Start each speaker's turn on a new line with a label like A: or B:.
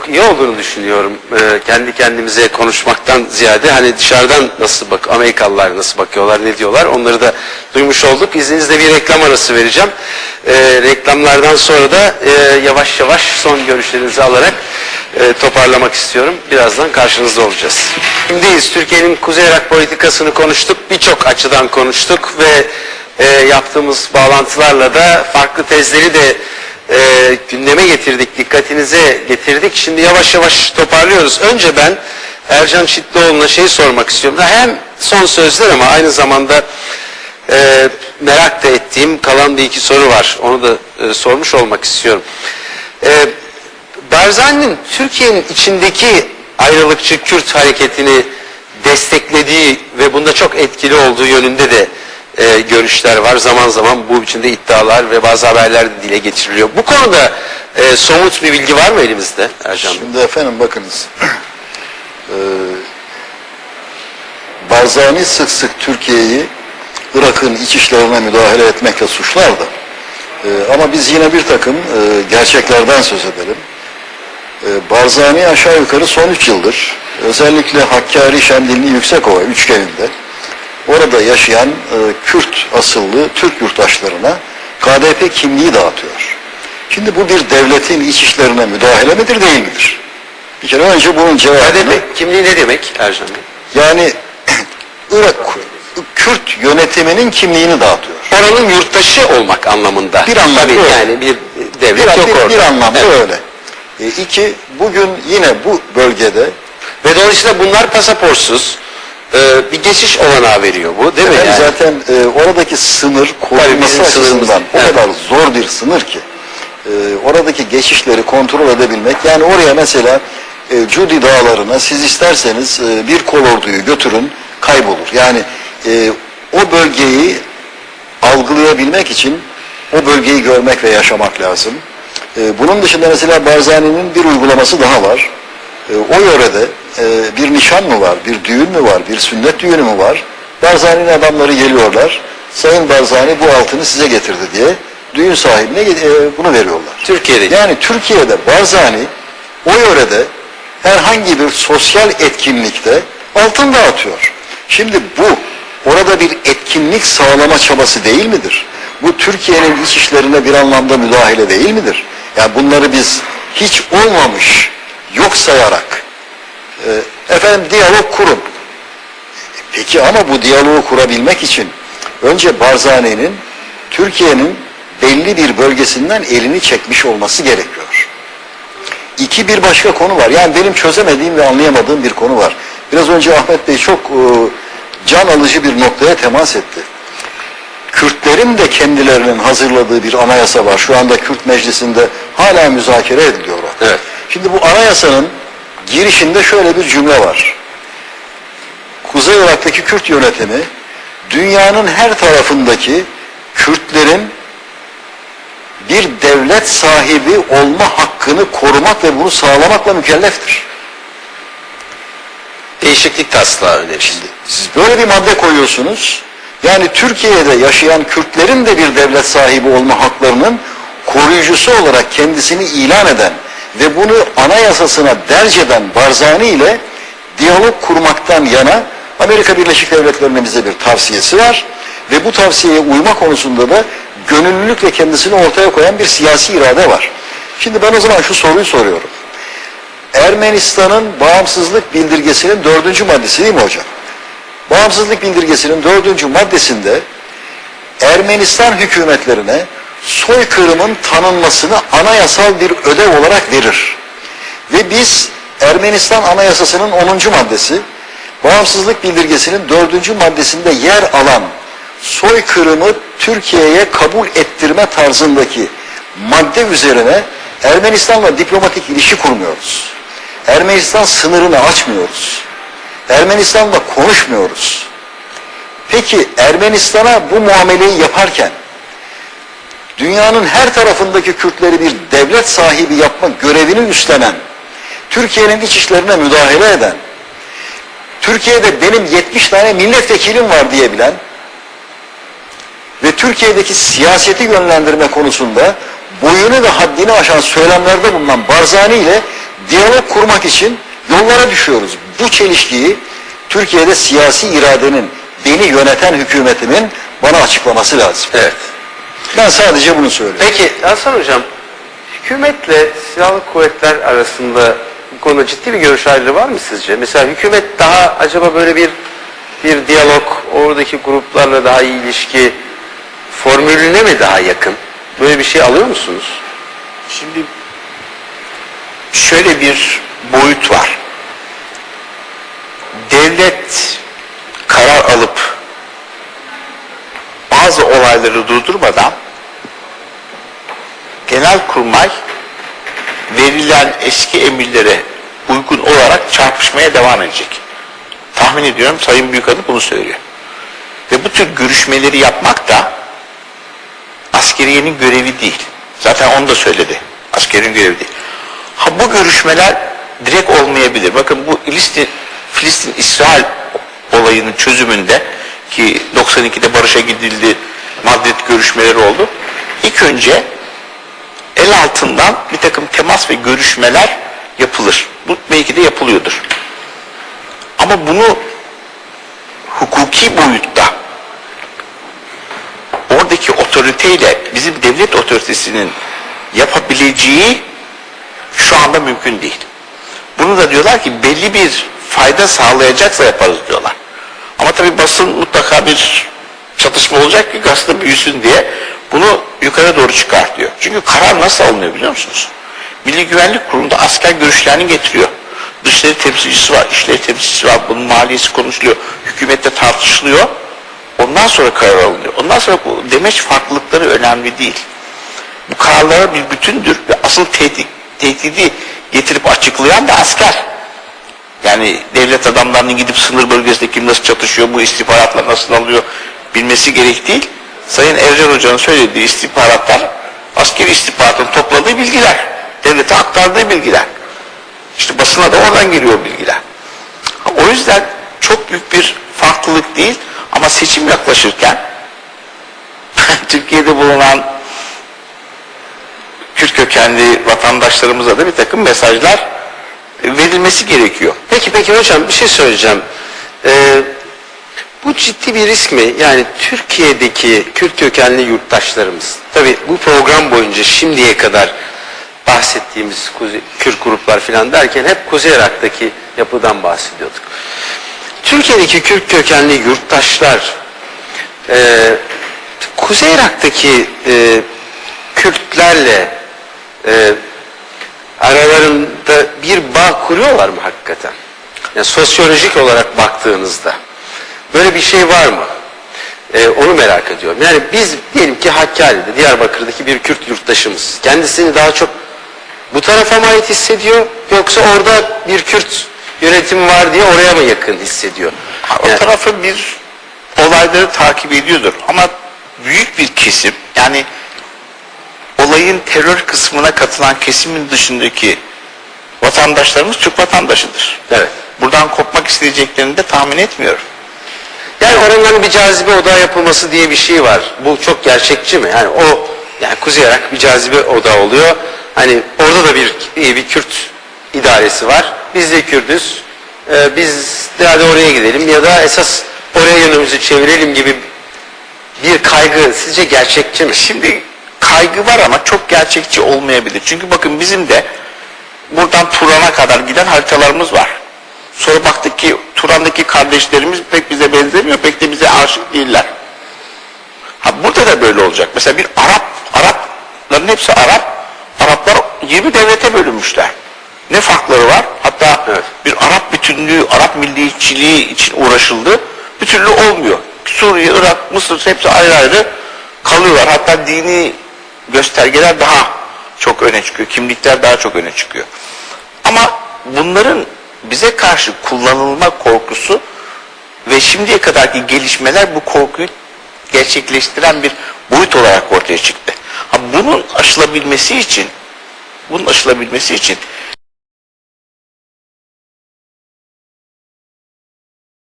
A: çok iyi olduğunu düşünüyorum. Ee, kendi kendimize konuşmaktan ziyade hani dışarıdan nasıl bak Amerikalılar nasıl bakıyorlar ne diyorlar onları da duymuş olduk. İzninizle bir reklam arası vereceğim. Ee, reklamlardan sonra da e, yavaş yavaş son görüşlerinizi alarak e, toparlamak istiyorum. Birazdan karşınızda olacağız. Şimdiyiz. Türkiye'nin Kuzey Irak politikasını konuştuk. Birçok açıdan konuştuk ve e, yaptığımız bağlantılarla da farklı tezleri de e, gündeme getirdik, dikkatinize getirdik. Şimdi yavaş yavaş toparlıyoruz. Önce ben Ercan Çitlioğlu'na şey sormak istiyorum. Hem son sözler ama aynı zamanda e, merak da ettiğim kalan bir iki soru var. Onu da e, sormuş olmak istiyorum. E, Barzani'nin Türkiye'nin içindeki ayrılıkçı Kürt hareketini desteklediği ve bunda çok etkili olduğu yönünde de e, görüşler var. Zaman zaman bu biçimde iddialar ve bazı haberler dile getiriliyor. Bu konuda e, somut bir bilgi var mı elimizde Ercan Bey?
B: Şimdi efendim bakınız. Eee Barzani sık sık Türkiye'yi Irak'ın iç işlerine müdahale etmekle suçlar da. Eee, ama biz yine bir takım eee, gerçeklerden söz edelim. Eee Barzani aşağı yukarı son üç yıldır özellikle Hakkari Şemdinli Yüksekova üçgeninde orada yaşayan eee, Kürt asıllı Türk yurttaşlarına KDP kimliği dağıtıyor. Şimdi bu bir devletin iç işlerine müdahale midir değil midir? Bir kere önce bunun cevabını...
A: KDP kimliği ne demek Ercan Bey?
B: Yani Irak Kürt yönetiminin kimliğini dağıtıyor.
A: Oranın yurttaşı olmak anlamında.
B: Bir anlamda
A: Tabii
B: öyle.
A: yani bir devlet
B: Bir,
A: yok
B: bir,
A: orada.
B: bir anlamda
A: Evet.
B: öyle. E, iki, bugün yine bu bölgede
A: Ve dolayısıyla bunlar pasaportsuz e, bir geçiş olanağı veriyor bu değil mi? Yani?
B: zaten e, oradaki sınır korunması açısından o
A: Evet.
B: kadar zor bir sınır ki e, oradaki geçişleri kontrol edebilmek yani oraya mesela e, Cudi dağlarına siz isterseniz e, bir kolorduyu götürün kaybolur. Yani e, o bölgeyi algılayabilmek için o bölgeyi görmek ve yaşamak lazım. E, bunun dışında mesela Barzani'nin bir uygulaması daha var. E, o yörede e, bir nişan mı var, bir düğün mü var, bir sünnet düğünü mü var? Barzani'nin adamları geliyorlar. Sayın Barzani bu altını size getirdi diye düğün sahibine e, bunu veriyorlar.
A: Türkiye'de.
B: Yani Türkiye'de Barzani o yörede herhangi bir sosyal etkinlikte altın dağıtıyor. Şimdi bu orada bir etkinlik sağlama çabası değil midir? Bu Türkiye'nin iç işlerine bir anlamda müdahale değil midir? Yani bunları biz hiç olmamış, yok sayarak e, efendim diyalog kurun. Peki ama bu diyaloğu kurabilmek için önce Barzani'nin Türkiye'nin belli bir bölgesinden elini çekmiş olması gerekiyor. İki bir başka konu var. Yani benim çözemediğim ve anlayamadığım bir konu var. Biraz önce Ahmet Bey çok e, can alıcı bir noktaya temas etti. Kürtlerin de kendilerinin hazırladığı bir anayasa var. Şu anda Kürt Meclisi'nde hala müzakere ediliyor.
A: Evet.
B: Şimdi bu anayasanın girişinde şöyle bir cümle var. Kuzey Irak'taki Kürt yönetimi dünyanın her tarafındaki Kürtlerin bir devlet sahibi olma hakkını korumak ve bunu sağlamakla mükelleftir.
A: Değişiklik taslağı önerisi.
B: Siz böyle bir madde koyuyorsunuz. Yani Türkiye'de yaşayan Kürtlerin de bir devlet sahibi olma haklarının koruyucusu olarak kendisini ilan eden ve bunu anayasasına derc eden Barzani ile diyalog kurmaktan yana Amerika Birleşik Devletleri'nin bize bir tavsiyesi var ve bu tavsiyeye uyma konusunda da gönüllülükle kendisini ortaya koyan bir siyasi irade var. Şimdi ben o zaman şu soruyu soruyorum. Ermenistan'ın bağımsızlık bildirgesinin dördüncü maddesi değil mi hocam? Bağımsızlık bildirgesinin dördüncü maddesinde Ermenistan hükümetlerine soykırımın tanınmasını anayasal bir ödev olarak verir. Ve biz Ermenistan Anayasası'nın 10. maddesi, bağımsızlık bildirgesinin 4. maddesinde yer alan soykırımı Türkiye'ye kabul ettirme tarzındaki madde üzerine Ermenistan'la diplomatik ilişki kurmuyoruz. Ermenistan sınırını açmıyoruz. Ermenistan'la konuşmuyoruz. Peki Ermenistan'a bu muameleyi yaparken dünyanın her tarafındaki Kürtleri bir devlet sahibi yapma görevini üstlenen, Türkiye'nin iç işlerine müdahale eden, Türkiye'de benim 70 tane milletvekilim var diyebilen ve Türkiye'deki siyaseti yönlendirme konusunda boyunu ve haddini aşan söylemlerde bulunan Barzani ile Diyalog kurmak için yollara düşüyoruz. Bu çelişkiyi Türkiye'de siyasi iradenin, beni yöneten hükümetimin bana açıklaması lazım.
A: Evet.
B: Ben sadece bunu söylüyorum.
A: Peki Hasan Hocam, hükümetle silahlı kuvvetler arasında bu konuda ciddi bir görüş ayrılığı var mı sizce? Mesela hükümet daha acaba böyle bir bir diyalog, oradaki gruplarla daha iyi ilişki formülüne mi daha yakın? Böyle bir şey alıyor musunuz?
C: Şimdi şöyle bir boyut var. Devlet karar alıp olayları durdurmadan Genelkurmay verilen eski emirlere uygun olarak çarpışmaya devam edecek. Tahmin ediyorum Sayın Büyükhanım bunu söylüyor. Ve bu tür görüşmeleri yapmak da askeriyenin görevi değil. Zaten onu da söyledi. Askerin görevi değil. Ha bu görüşmeler direkt olmayabilir. Bakın bu Filistin, Filistin İsrail olayının çözümünde ki 92'de barışa gidildi, Madrid görüşmeleri oldu. İlk önce el altından bir takım temas ve görüşmeler yapılır. Bu belki de yapılıyordur. Ama bunu hukuki boyutta oradaki otoriteyle bizim devlet otoritesinin yapabileceği şu anda mümkün değil. Bunu da diyorlar ki belli bir fayda sağlayacaksa yaparız diyorlar. Ama tabii basın mutlaka bir çatışma olacak ki gazete büyüsün diye bunu yukarı doğru çıkartıyor. Çünkü karar nasıl alınıyor biliyor musunuz? Milli Güvenlik Kurulu'nda asker görüşlerini getiriyor. Dışişleri temsilcisi var, işleri temsilcisi var, bunun maliyesi konuşuluyor, hükümette tartışılıyor. Ondan sonra karar alınıyor. Ondan sonra bu demeç farklılıkları önemli değil. Bu kararlara bir bütündür ve asıl tehdit, tehdidi getirip açıklayan da asker. Yani devlet adamlarının gidip sınır bölgesinde kim nasıl çatışıyor, bu istihbaratlar nasıl alıyor bilmesi gerek değil. Sayın Ercan Hoca'nın söylediği istihbaratlar askeri istihbaratın topladığı bilgiler. Devlete aktardığı bilgiler. İşte basına da oradan geliyor bilgiler. O yüzden çok büyük bir farklılık değil ama seçim yaklaşırken Türkiye'de bulunan Kürt kökenli vatandaşlarımıza da bir takım mesajlar verilmesi gerekiyor.
A: Peki peki hocam bir şey söyleyeceğim. Ee, bu ciddi bir risk mi? Yani Türkiye'deki Kürt kökenli yurttaşlarımız, tabi bu program boyunca şimdiye kadar bahsettiğimiz Kuzey, Kürt gruplar falan derken hep Kuzey Irak'taki yapıdan bahsediyorduk. Türkiye'deki Kürt kökenli yurttaşlar e, Kuzey Irak'taki e, Kürtlerle e, aralarında bir bağ kuruyorlar mı hakikaten? Yani sosyolojik olarak baktığınızda böyle bir şey var mı? Ee, onu merak ediyorum. Yani biz diyelim ki Hakkari'de, Diyarbakır'daki bir Kürt yurttaşımız kendisini daha çok bu tarafa mı ait hissediyor yoksa orada bir Kürt yönetim var diye oraya mı yakın hissediyor?
C: Ha, O
A: Yani-
C: tarafı bir olayları takip ediyordur ama büyük bir kesim yani olayın terör kısmına katılan kesimin dışındaki vatandaşlarımız Türk vatandaşıdır.
A: Evet.
C: Buradan kopmak isteyeceklerini de tahmin etmiyorum.
A: Yani oranların bir cazibe odağı yapılması diye bir şey var. Bu çok gerçekçi mi? Yani o yani Kuzey Irak bir cazibe odağı oluyor. Hani orada da bir bir Kürt idaresi var. Biz de Kürdüz. Ee, biz de hadi oraya gidelim ya da esas oraya yönümüzü çevirelim gibi bir kaygı sizce gerçekçi mi?
C: Şimdi kaygı var ama çok gerçekçi olmayabilir. Çünkü bakın bizim de buradan Turan'a kadar giden haritalarımız var. Sonra baktık ki Turan'daki kardeşlerimiz pek bize benzemiyor, pek de bize aşık değiller. Ha burada da böyle olacak. Mesela bir Arap, Arapların hepsi Arap. Araplar 20 devlete bölünmüşler. Ne farkları var? Hatta
A: Evet.
C: bir Arap bütünlüğü, Arap milliyetçiliği için uğraşıldı. Bir türlü olmuyor. Suriye, Irak, Mısır hepsi ayrı ayrı kalıyorlar. Hatta dini göstergeler daha çok öne çıkıyor. Kimlikler daha çok öne çıkıyor. Ama bunların bize karşı kullanılma korkusu ve şimdiye kadarki gelişmeler bu korkuyu gerçekleştiren bir boyut olarak ortaya çıktı. Ha, bunun aşılabilmesi için bunun aşılabilmesi için